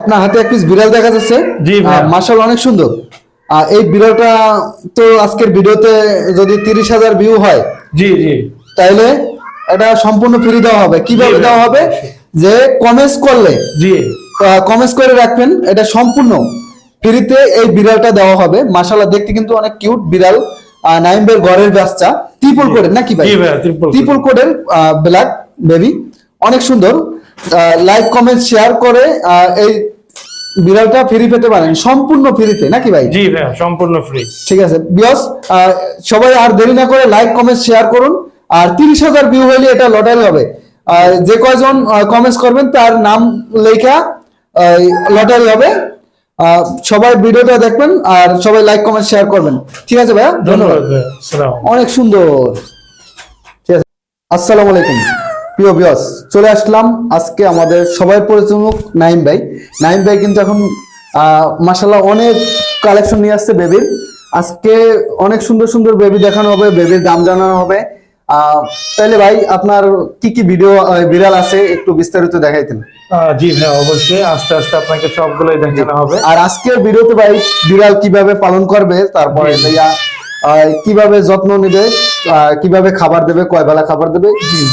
আপনার হাতে এক পিস বিড়াল দেখা যাচ্ছে। জি। মার্শাল অনেক সুন্দর। আর এই বিড়ালটা তো আজকের ভিডিওতে যদি তিরিশ হাজার ভিউ হয় জি জি। তাইলে এটা সম্পূর্ণ ফ্রি দেওয়া হবে। কীভাবে দেওয়া হবে? যে কমেন্টস করলে জি। কমেন্টস করে রাখবেন। এটা সম্পূর্ণ ফ্রিতে এই বিড়ালটা দেওয়া হবে। মাশাআল্লাহ দেখতে কিন্তু অনেক কিউট বিড়াল। আহ, নাইমের ঘরের বাচ্চা। ত্রিপল কোডের নাকি ভাই। ত্রিপল কোডের ব্ল্যাক বেবি অনেক সুন্দর। লাইক কমেন্ট শেয়ার করে এই বিড়ালটা ফ্রি পেতে পারেন। সম্পূর্ণ ফ্রিতে নাকি ভাই? জি ভাইয়া সম্পূর্ণ ফ্রি ঠিক আছে। বিয়স সবাই আর দেরি না করে লাইক কমেন্ট শেয়ার করুন। আর তিরিশ হাজার ভিউ হলে এটা লটারি হবে। আর যে কয়জন কমেন্টস করবেন তার নাম লেখা লটারি হবে। আহ, সবাই ভিডিওটা দেখবেন আর সবাই লাইক কমেন্ট শেয়ার করবেন। ঠিক আছে ভাইয়া? ধন্যবাদ ধন্যবাদ। অনেক সুন্দর। ঠিক আছে। আসসালামু আলাইকুম। প্রিয় বিয়স চলে আসলাম আজকে আমাদের সবাই পরিচিত নাইম ভাই। নাইম ভাই কিন্তু এখন মাসাল্লাহ অনেক কালেকশন নিয়ে আসছে বেবির আজকে অনেক সুন্দর সুন্দর বেবি দেখানো হবে বেবির দাম জানানো হবে। তাহলে ভাই আপনার কি কি ভিডিও বিড়াল আছে একটু বিস্তারিত দেখাইতেন? জি ভাইয়া অবশ্যই আস্তে আস্তে আপনাকে সবগুলোই দেখানো হবে। আর আজকের ভিডিওতে ভাই বিড়াল কীভাবে পালন করবে তারপরে কীভাবে যত্ন নেবে কীভাবে খাবার দেবে কয় বেলা খাবার দেবে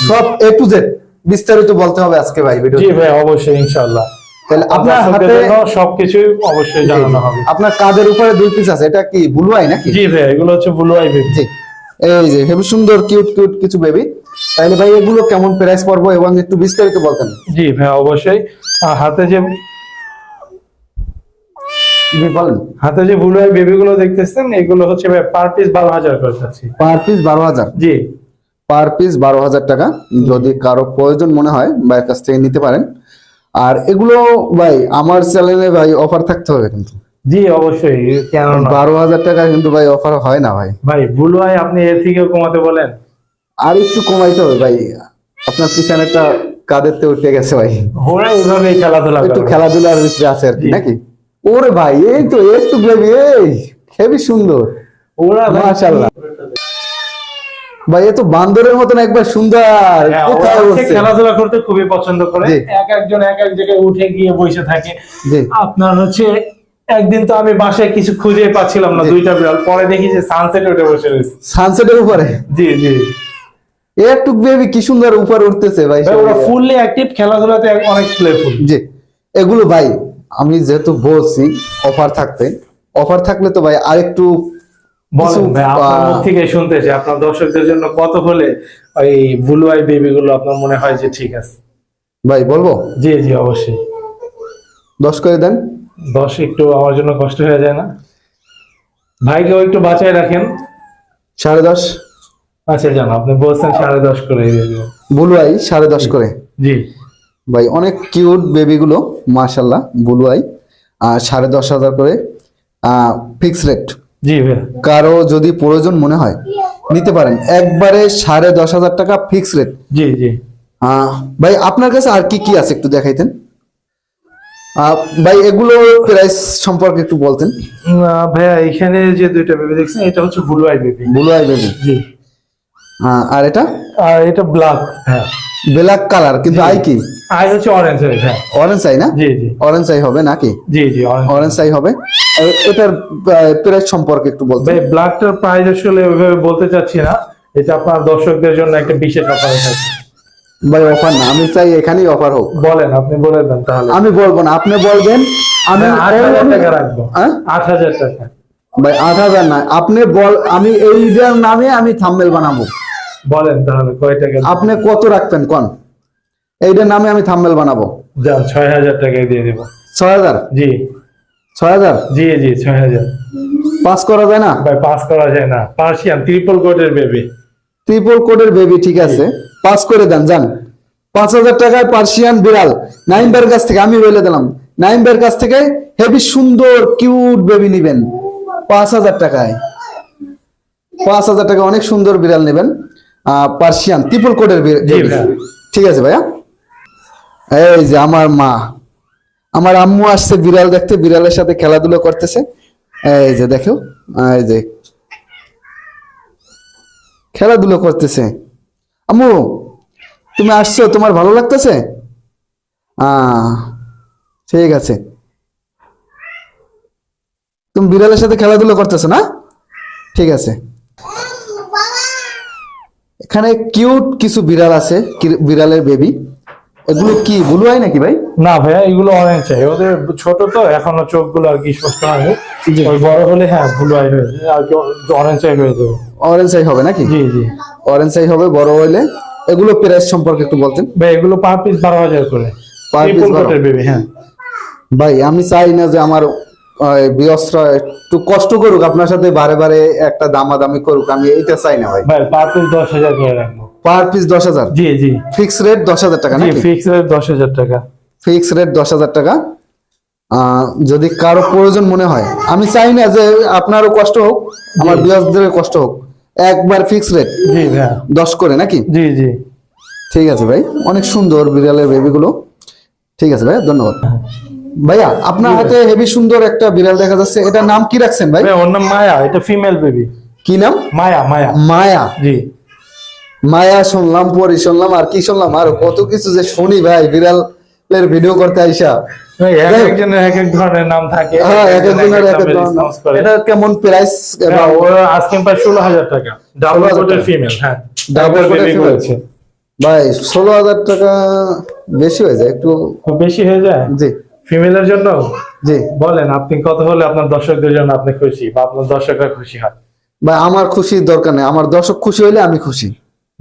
সব এ টু জেড বিস্তারিত বলতে হবে আজকে ভাই ভিডিও জি ভাইয়া অবশ্যই ইনশাআল্লাহ। তাহলে আপনার হাতে জন্য সবকিছুই অবশ্যই জানানো হবে। আপনার কাঁধের উপরে দুই পিস আছে এটা কি ব্লু আই নাকি? জি ভাই এগুলো হচ্ছে ব্লু আই বেবি জি। এই যে হেবি সুন্দর কিউট কিউট কিছু বেবি তাহলে ভাই এগুলো কেমন প্রাইস পড়ব এবং একটু বিস্তারিত বলতেন। জি ভাই অবশ্যই। হাতে যে হাতে যে দেখতেছেন এগুলো হচ্ছে ভাই পার পিস বারো হাজার করে পার পিস বারো হাজার? জি। পার পিস বারো হাজার টাকা। যদি কারও প্রয়োজন মনে হয় ভাইয়ের কাছ থেকে নিতে পারেন। আর এগুলো ভাই আমার চ্যানেলে ভাই অফার থাকতে হবে কিন্তু। জি অবশ্যই কেন বারো হাজার টাকা কিন্তু ভাই অফার হয় না ভাই। ভাই আপনি এর থেকেও কমাতে বলেন। আর একটু কমাইতে হবে ভাই। আপনার পিছনেরটা কাঁধেরতে উঠে গেছে ভাই। ওরা এইভাবেই খেলাধুলা একটু করে খেলাধুলার ভিতরে আছে আর কি নাকি? ওরে ভাই এই তো একটু বেবি এই হেবি সুন্দর। ওরা মাশাআল্লাহ। ভাই এ তো বান্দরের মতন একবার সুন্দর হ্যাঁ? খেলাধুলা করতে খুবই পছন্দ করে। এক একজন এক এক জায়গায় উঠে গিয়ে বসে থাকে। আপনার হচ্ছে একদিন তো আমি বাসায় কিছু খুঁজে পাচ্ছিলাম না দুইটা বিড়াল। পরে দেখি যে সানসেট উঠে বসে রয়েছে। সানসেটের উপরে? জি জি। একটু বেবি কি সুন্দর উপরে উঠতেছে ভাই ভাই, ওরা ফুললি অ্যাক্টিভ খেলাধুলাতে অনেক প্লেফুল জি। এগুলো ভাই আমি যেহেতু বলছি অফার থাকতে। অফার থাকলে তো ভাই আরেকটু বলেন ভাই আপনার মুখ থেকে শুনতেছি আপনার দর্শকদের জন্য কত হলে ওই ব্লু আই বেবি গুলো আপনার মনে হয় যে ঠিক আছে? ভাই বলব? জি জি অবশ্যই। দশ করে দেন। দশ একটু আমার জন্য কষ্ট হয়ে যায় না? ভাইকেও একটু বাঁচায় রাখেন। সাড়ে দশ। আচ্ছা জান আপনি বলছেন সাড়ে দশ করে বুলু আই সাড়ে দশ করে। জি। ভাই অনেক কিউট বেবিগুলো মাশাল্লাহ বুলু আই আর সাড়ে দশ হাজার করে ফিক্স রেট জি কারও যদি প্রয়োজন মনে হয় নিতে পারেন। একবারে সাড়ে দশ হাজার টাকা ফিক্স রেট জি জি। ভাই আপনার কাছে আর কি কি আছে একটু দেখাইতেন? ভাই এগুলো প্রাইস সম্পর্কে একটু বলতেন। ভাইয়া এখানে যে দুইটা বেবি দেখছেন এটা হচ্ছে blue eye baby blue eye baby জি আর এটা? আর এটা ব্ল্যাক হ্যাঁ। ব্ল্যাক কালার কিন্তু আই কি? হচ্ছে অরেঞ্জ হ্যাঁ। অরেঞ্জ না? জি জি। অরেঞ্জ হবে নাকি? জি জি অরেঞ্জ হবে। এটার প্রাইস সম্পর্কে একটু বলতেন ভাই ব্ল্যাকটার প্রাইস আসলে ওইভাবে বলতে চাচ্ছি না। এটা আপনার দর্শকদের জন্য একটা বিশেষ অফার আছে ভাই অফার না। আমি চাই এখানেই অফার হোক। বলেন আপনি বলে দেন তাহলে। আমি বলব না। আপনি বলবেন আমি আট হাজার টাকা রাখব। হ্যাঁ? আট হাজার টাকা। ভাই আট হাজার না। আপনি বল আমি এইটার নামে আমি থাম্বেল বানাবো। বলেন তাহলে কয় টাকা? আপনি কত রাখবেন কোন? এইটার নামে আমি থাম্বেল বানাবো। যান ছয় হাজার টাকায় দিয়ে দিব। ছয় হাজার জি। ছয় হাজার জি জি ছয় হাজার পাস করা যায় না? ভাই পাস করা যায় না। পার্সিয়ান ট্রিপল কোটের বেবি ট্রিপল কোডের বেবি ঠিক আছে। পাস করে দেন যান। পাঁচ হাজার টাকায় পার্সিয়ান বিড়াল। নাইমবার কাছ থেকে আমি বলে দিলাম। নাইমবার কাছ থেকে হেভি সুন্দর কিউট বেবি নিবেন। পাঁচ হাজার টাকায়। পাঁচ হাজার টাকা অনেক সুন্দর বিড়াল নেবেন। আহ, পার্সিয়ান ট্রিপল কোডের। ঠিক আছে ভাইয়া। এই যে আমার মা, আমার আম্মু আসছে বিড়াল দেখতে, বিড়ালের সাথে খেলাধুলো করতেছে। এই যে দেখো, এই যে খেলাধুলো করতেছে। আম্মু, তুমি আসছো, তোমার ভালো লাগতেছে? ঠিক আছে। তুমি বিড়ালের সাথে খেলাধুলো করতেছো না? ঠিক আছে। এখানে কিউট কিছু বিড়াল আছে বিড়ালের বেবি এগুলো কি ব্লু আই নাকি ভাই? না ভাইয়া এগুলো অরেঞ্জ চাই ওদের ছোট তো এখনও চোখগুলো আর কি স্পষ্ট হয়নি। ওই বড় হলে হ্যাঁ ভুল আই হয়ে যাবে। আর অরেঞ্জ চাই হয়ে যাবে। অরেঞ্জ আই হবে নাকি? জি জি। অরেঞ্জ আই হবে বড় হইলে। এগুলো প্রাইস সম্পর্কে একটু বলতেন। ভাই এগুলো পার পিস বারো হাজার করে। 12? coat হ্যাঁ। ভাই আমি চাই না যে আমার বিয়সরা একটু কষ্ট করুক আপনার সাথে বারে বারে একটা দামাদামি করুক আমি এটা চাই না ভাই। ভাই পার পিস দশ হাজার করে রাখব। পার পিস দশ হাজার। জি জি। ফিক্স রেট দশ হাজার টাকা জি ফিক্স রেট দশ হাজার টাকা। ফিক্স রেট দশ হাজার টাকা। যদি কারও প্রয়োজন মনে হয় আমি চাই না যে আপনারও কষ্ট হোক আমার বিয়সদের কষ্ট হোক একবার ফিক্স রেট জি দশ করে নাকি? জি জি। ঠিক আছে ভাই অনেক সুন্দর বিড়ালের বেবিগুলো ঠিক আছে ভাই ধন্যবাদ। ভাইয়া আপনার হাতে হেভি সুন্দর একটা বিড়াল দেখা যাচ্ছে এটার নাম কি রাখছেন ভাই? ভাই ওর নাম মায়া এটা ফিমেল বেবি কি নাম? মায়া মায়া। মায়া। জি। মায়া শুনলাম পরি শুনলাম আর কি শুনলাম? আর কত কিছু যে শুনি ভাই বিড়ালের ভিডিও করতে আইসা। এক একজনের এক এক ধরনের নাম থাকে হ্যাঁ এক একজনের এক এক ধরনের। এটা কেমন প্রাইস আজকে প্রায় ষোলো হাজার টাকা। ডাবল কোটের ফিমেল হ্যাঁ। ডাবল ভাই ষোলো হাজার টাকা বেশি হয়ে যায় একটু বেশি হয়ে যায়? জি। ফিমেলের জন্য? জি। বলেন আপনি কত হলে আপনার দর্শকদের জন্য আপনি খুশি বা আপনার দর্শকরা খুশি হয়? ভাই আমার খুশির দরকার নেই আমার দর্শক খুশি হইলে আমি খুশি।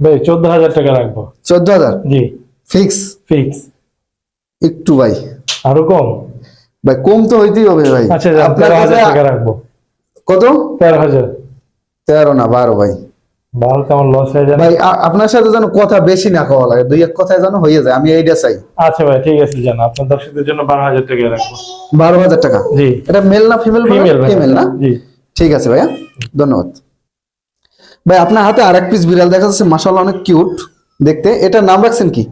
ভাই চোদ্দ হাজার টাকা রাখব। চোদ্দ হাজার জি। ফিক্স? ফিক্স। একটু ভাই। আরও কম? ভাই কম তো হইতেই হবে ভাই। আচ্ছা আপনার তেরো হাজার টাকা রাখব। কত? তেরো হাজার। তেরো না বারো ভাই। বারো কেমন লস হয়ে যায়? ভাই আপনার সাথে যেন কথা বেশি না খাওয়া লাগে দুই এক কথায় যেন হয়ে যায় আমি এইটা চাই। আচ্ছা ভাই ঠিক আছে জান। আপনার দর্শকদের জন্য বারো হাজার টাকা রাখব। বারো হাজার টাকা? জি। এটা মেল না ফিমেল ফিমেল ফিমেল না? জি। ঠিক আছে ভাইয়া ধন্যবাদ। ভাই আপনার হাতে আরেক পিস বিড়াল দেখা যাচ্ছে মাসাল্লাহ অনেক কিউট দেখতে এটার নাম রাখছেন কি?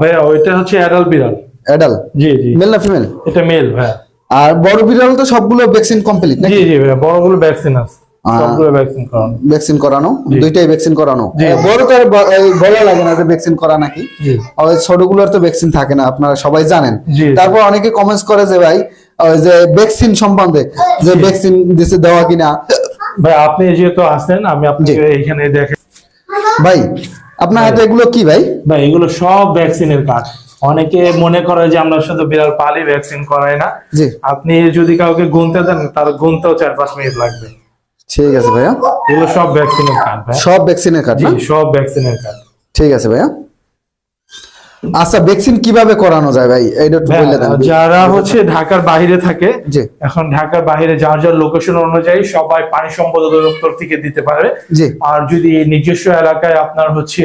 ভাইয়া ওইটা হচ্ছে অ্যাডাল বিড়াল। অ্যাডাল জি জি। মেল না ফিমেল এটা মেল ভাইয়া। আর বড় বিড়াল তো সবগুলো ভ্যাকসিন কমপ্লিট নাকি? জি ভাইয়া বড়গুলো ভ্যাকসিন আছে। সবগুলো ভ্যাকসিন করানো। ভ্যাকসিন করানো? দুইটাই ভ্যাকসিন করানো। জি। এ, বড় তো আর ব- এই বলা লাগে না যে ভ্যাকসিন করা নাকি? ওই ছোটগুলোর তো ভ্যাকসিন থাকে না আপনারা সবাই জানেন। তারপর অনেকে কমেন্টস করে যে ভাই ওই যে ভ্যাকসিন সম্বন্ধে যে ভ্যাকসিন দিছে দেওয়া কিনা। ভাই আপনি যেহেতু আসেন আমি আপনাকে জি। এইখানে দেখে ভাই আপনার হাতে এগুলো কি ভাই? ভাই এগুলো সব ভ্যাকসিনের কাজ। অনেকে মনে করে যে আমরা শুধু বিড়াল পালি ভ্যাকসিন করাই না। আপনি যদি কাউকে গুনতে দেন তার গুনতেও চার পাঁচ মিনিট লাগবে। ঠিক আছে ভাইয়া। এগুলো সব ভ্যাকসিনের ভাই। সব ভ্যাকসিনের কার্ড সব ভ্যাকসিনের কাজ। ঠিক আছে ভাইয়া। আচ্ছা ভ্যাকসিন কীভাবে করানো যায় ভাই? এইটা একটু বলে দেন। যারা হচ্ছে ঢাকার বাইরে থাকে এখন ঢাকার বাইরে যার যার লোকেশন অনুযায়ী সবাই পানি সম্পদ অধিদপ্তর থেকে দিতে পারে আর যদি নিজস্ব এলাকায় আপনার হচ্ছে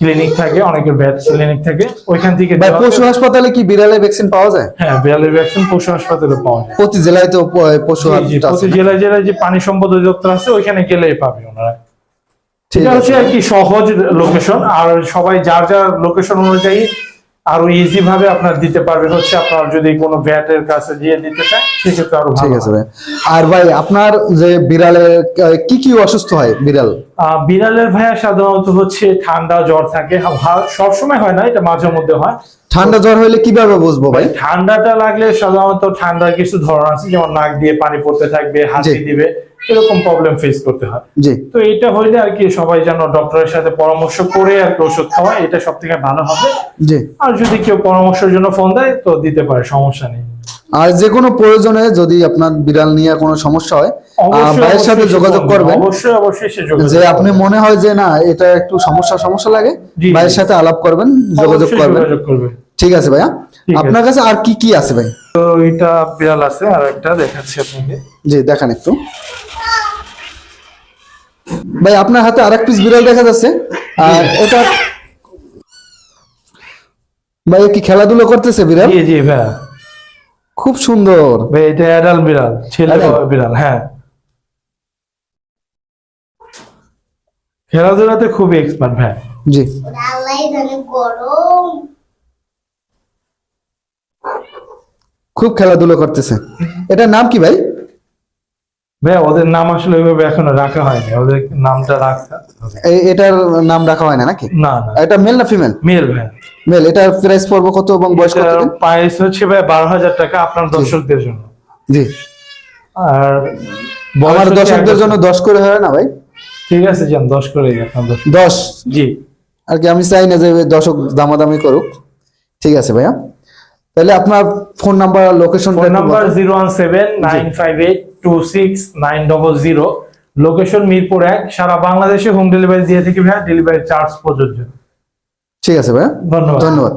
ক্লিনিক থাকে অনেকের ভ্যাট ক্লিনিক থাকে ওইখান থেকে ভাই পশু হাসপাতালে কি বিড়ালের ভ্যাকসিন পাওয়া যায়? হ্যাঁ বিড়ালের ভ্যাকসিন পশু হাসপাতালে পাওয়া যায়। প্রতি জেলায় তো পশু প্রতি জেলায় জেলায় যে পানি সম্পদ অধিদপ্তর আছে ওইখানে গেলেই পাবে ওনারা। এটা হচ্ছে আর কি সহজ লোকেশন আর সবাই যার যার লোকেশন অনুযায়ী আরও ইজি ভাবে আপনার দিতে পারবে হচ্ছে আপনার যদি কোনো ভ্যাটের কাছে গিয়ে দিতে চান সেক্ষেত্রে আরও ঠিক আছে ভাই। আর ভাই আপনার যে বিড়ালের কি কি অসুস্থ হয় বিড়াল? বিড়ালের ভাইয়া সাধারণত হচ্ছে ঠান্ডা জ্বর থাকে। সবসময় হয় না এটা মাঝে মধ্যে হয়। ঠান্ডা জ্বর হইলে কীভাবে বুঝব ভাই? ঠান্ডাটা লাগলে সাধারণত ঠান্ডার কিছু ধরন আছে যেমন নাক দিয়ে পানি পড়তে থাকবে হাসি দিবে। এরকম প্রবলেম ফেস করতে হয়। জি। তো এটা হইলে আর কি সবাই যেন ডক্টরের সাথে পরামর্শ করে আর কি ওষুধ খাওয়া এটা সব থেকে ভালো হবে। জি। আর যদি কেউ পরামর্শের জন্য ফোন দেয় তো দিতে পারে সমস্যা নেই। আর যে কোনো প্রয়োজনে যদি আপনার বিড়াল নিয়ে কোনো সমস্যা হয় ভাইয়ের সাথে যোগাযোগ করবেন। অবশ্যই অবশ্যই সে যোগাযোগ যে আপনি মনে হয় যে না এটা একটু সমস্যা সমস্যা লাগে ভাইয়ের সাথে আলাপ করবেন যোগাযোগ করবেন। ঠিক আছে ভাইয়া। আপনার কাছে আর কি কি আছে ভাই? তো এটা বিড়াল আছে আর একটা দেখাচ্ছি আপনাকে। জি দেখান একটু। ভাই আপনার হাতে আরেক পিস বিড়াল দেখা যাচ্ছে। আর এটা ভাই কি খেলাধুলো করতেছে বিড়াল? জি জি ভাইয়া। খুব সুন্দর। ভাই এটা অ্যাডাল বিড়াল ছেলে? বিড়াল হ্যাঁ। খেলাধুলাতে খুব এক্সপার্ট ভাই জি। খুব খেলাধুলো করতেছে। এটার নাম কি ভাই? ভাই ওদের নাম আসলে ওইভাবে এখনও রাখা হয়নি। ওদের নামটা রাখা এটার নাম রাখা হয় না নাকি? না না। এটা মেল না ফিমেল মেল ভাই মেল এটার প্রাইস পড়ব কত এবং বয়স কত প্রাইস হচ্ছে ভাই বারো হাজার টাকা আপনার দর্শকদের জন্য। জি। আর আমার দর্শকদের জন্য দশ করে হয় না ভাই? ঠিক আছে যান দশ করে দশ? জি। আর কি আমি চাই না যে দর্শক দামাদামি করুক। ঠিক আছে ভাইয়া। তাহলে আপনার phone number location phone number zero one seven nine five eight two six nine double zero location Mirpur এক সারা বাংলাদেশে হোম ডেলিভারি দিয়ে থাকি ভাইয়া ডেলিভারি চার্জ প্রযোজ্য। ঠিক আছে ভাইয়া। ধন্যবাদ। ধন্যবাদ।